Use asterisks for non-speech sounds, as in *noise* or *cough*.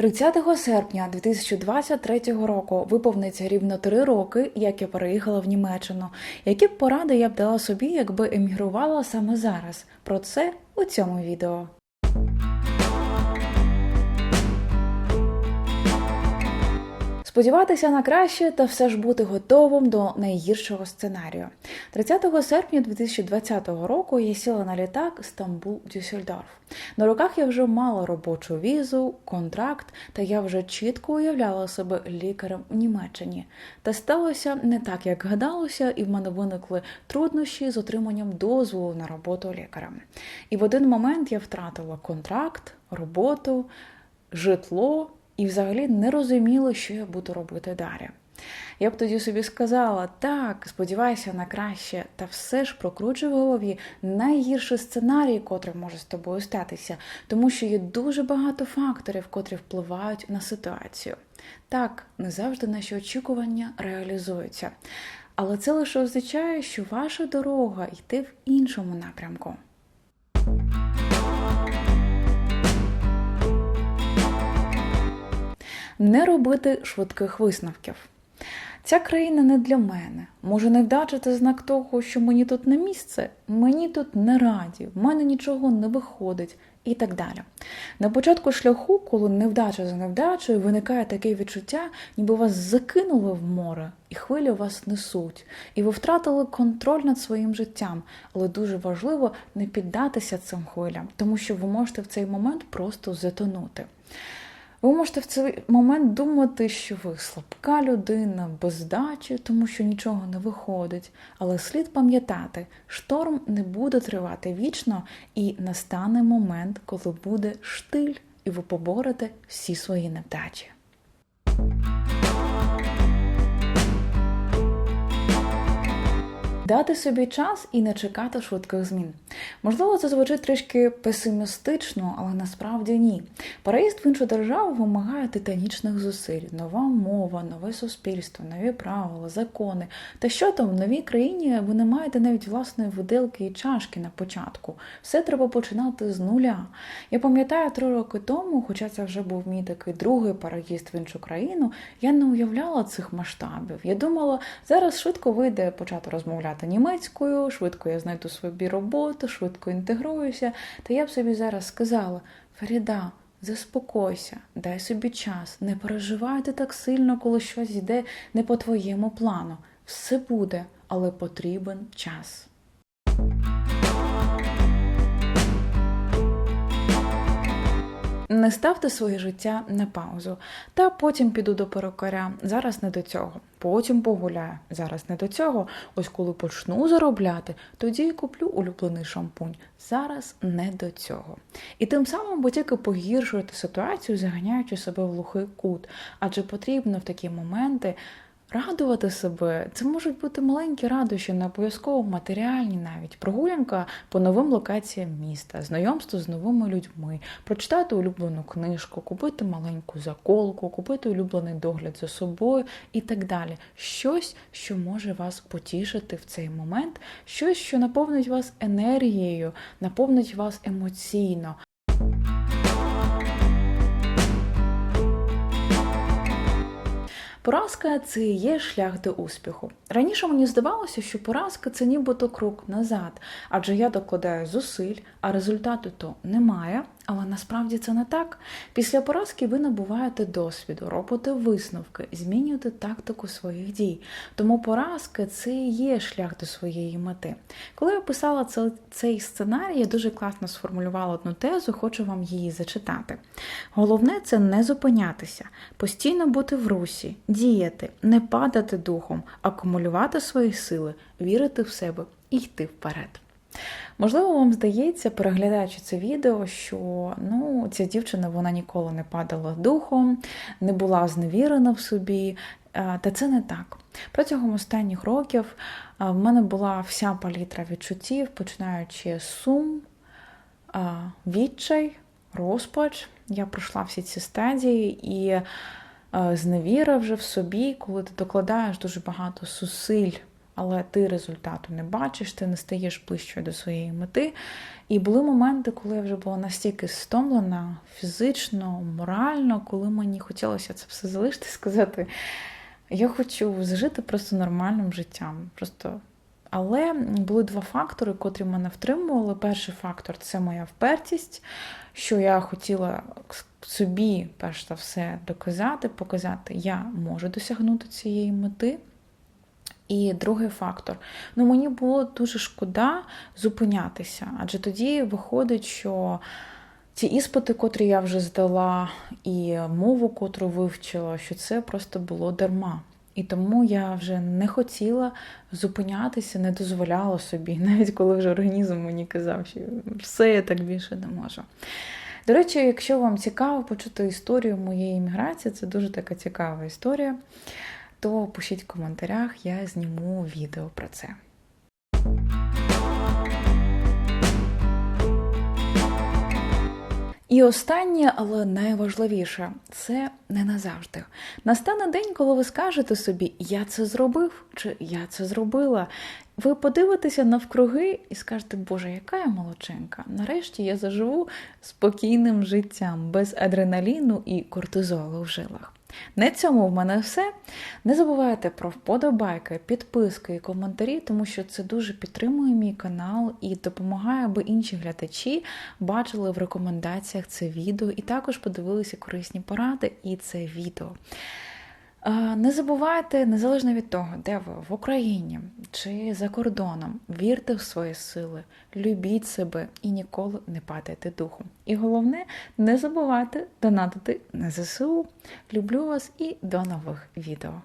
30 серпня 2023 року виповниться рівно три роки, як я переїхала в Німеччину. Які б поради я б дала собі, якби емігрувала саме зараз? Про це у цьому відео. Сподіватися на краще та все ж бути готовим до найгіршого сценарію. 30 серпня 2020 року я сіла на літак Стамбул Дюссельдорф. На руках я вже мала робочу візу, контракт, та я вже чітко уявляла себе лікарем в Німеччині. Та сталося не так, як гадалося, і в мене виникли труднощі з отриманням дозволу на роботу лікарем. І в один момент я втратила контракт, роботу, житло і взагалі не розуміла, що я буду робити далі. Я б тоді собі сказала, так, сподівайся на краще, та все ж прокручуй в голові найгірший сценарій, котрий може з тобою статися, тому що є дуже багато факторів, котрі впливають на ситуацію. Так, не завжди наші очікування реалізуються, але це лише означає, що ваша дорога йде в іншому напрямку. Не робити швидких висновків. Ця країна не для мене. Може, невдача це знак того, що мені тут не місце, мені тут не раді, в мене нічого не виходить і так далі. На початку шляху, коли невдача за невдачею, виникає таке відчуття, ніби вас закинули в море, і хвилі вас несуть, і ви втратили контроль над своїм життям. Але дуже важливо не піддатися цим хвилям, тому що ви можете в цей момент просто затонути. Ви можете в цей момент думати, що ви слабка людина, без здачі, тому що нічого не виходить. Але слід пам'ятати, шторм не буде тривати вічно, і настане момент, коли буде штиль, і ви поборете всі свої невдачі. Дати собі час і не чекати швидких змін. Можливо, це звучить трішки песимістично, але насправді ні. Переїзд в іншу державу вимагає титанічних зусиль, нова мова, нове суспільство, нові правила, закони. Та що там в новій країні ви не маєте навіть власної виделки і чашки на початку. Все треба починати з нуля. Я пам'ятаю три роки тому, хоча це вже був мій такий другий переїзд в іншу країну, я не уявляла цих масштабів. Я думала, зараз швидко вийде почати розмовляти німецькою, швидко я знайду собі роботу, швидко інтегруюся. Та я б собі зараз сказала: Фаріда, заспокойся, дай собі час, не переживайте так сильно, коли щось йде не по твоєму плану. Все буде, але потрібен час. Не ставте своє життя на паузу. Та потім піду до перукаря. Зараз не до цього. Потім погуляю. Зараз не до цього. Ось коли почну заробляти, тоді і куплю улюблений шампунь. Зараз не до цього. І тим самим ви тільки погіршуєте ситуацію, заганяючи себе в глухий кут. Адже потрібно в такі моменти. Радувати себе це можуть бути маленькі радощі, не обов'язково матеріальні навіть прогулянка по новим локаціям міста, знайомство з новими людьми, прочитати улюблену книжку, купити маленьку заколку, купити улюблений догляд за собою і так далі. Щось, що може вас потішити в цей момент, щось, що наповнить вас енергією, наповнить вас емоційно. Поразка це є шлях до успіху. Раніше мені здавалося, що поразка це нібито крок назад, адже я докладаю зусиль, а результату то немає. Але насправді це не так. Після поразки ви набуваєте досвіду, робите висновки, змінюєте тактику своїх дій. Тому поразка це і є шлях до своєї мети. Коли я писала цей сценарій, я дуже класно сформулювала одну тезу, хочу вам її зачитати. Головне це не зупинятися, постійно бути в русі, діяти, не падати духом, акумулювати свої сили, вірити в себе і йти вперед. Можливо, вам здається, переглядаючи це відео, що ну, ця дівчина вона ніколи не падала духом, не була зневірена в собі. Та це не так. Протягом останніх років в мене була вся палітра відчуттів, починаючи з сум, відчай, розпач. Я пройшла всі ці стадії і зневіра вже в собі, коли ти докладаєш дуже багато зусиль але ти результату не бачиш, ти не стаєш ближчою до своєї мети. І були моменти, коли я вже була настільки стомлена фізично, морально, коли мені хотілося це все залишити, *laughs* сказати: я хочу зажити просто нормальним життям. Просто але були два фактори, котрі мене втримували. Перший фактор це моя впертість, що я хотіла собі, перш за все, доказати, показати, я можу досягнути цієї мети. І другий фактор. Ну, мені було дуже шкода зупинятися, адже тоді виходить, що ті іспити, котрі я вже здала, і мову, котру вивчила, що це просто було дарма. І тому я вже не хотіла зупинятися, не дозволяла собі, *laughs* навіть коли вже організм мені казав, що все я так більше не можу. До речі, якщо вам цікаво почути історію моєї імміграції, це дуже така цікава історія, то пишіть в коментарях, я зніму відео про це. І останнє, але найважливіше це не назавжди. Настане день, коли ви скажете собі, я це зробив чи я це зробила. Ви подивитеся навкруги і скажете, Боже, яка я молодчинка. Нарешті я заживу спокійним життям без адреналіну і кортизолу в жилах. На цьому в мене все. Не забувайте про вподобайки, підписки і коментарі, тому що це дуже підтримує мій канал і допомагає, аби інші глядачі бачили в рекомендаціях це відео і також подивилися корисні поради і це відео. Не забувайте, незалежно від того, де ви в Україні чи за кордоном, вірте в свої сили, любіть себе і ніколи не падайте духом. І головне, не забувайте донатити на ЗСУ. Люблю вас і до нових відео.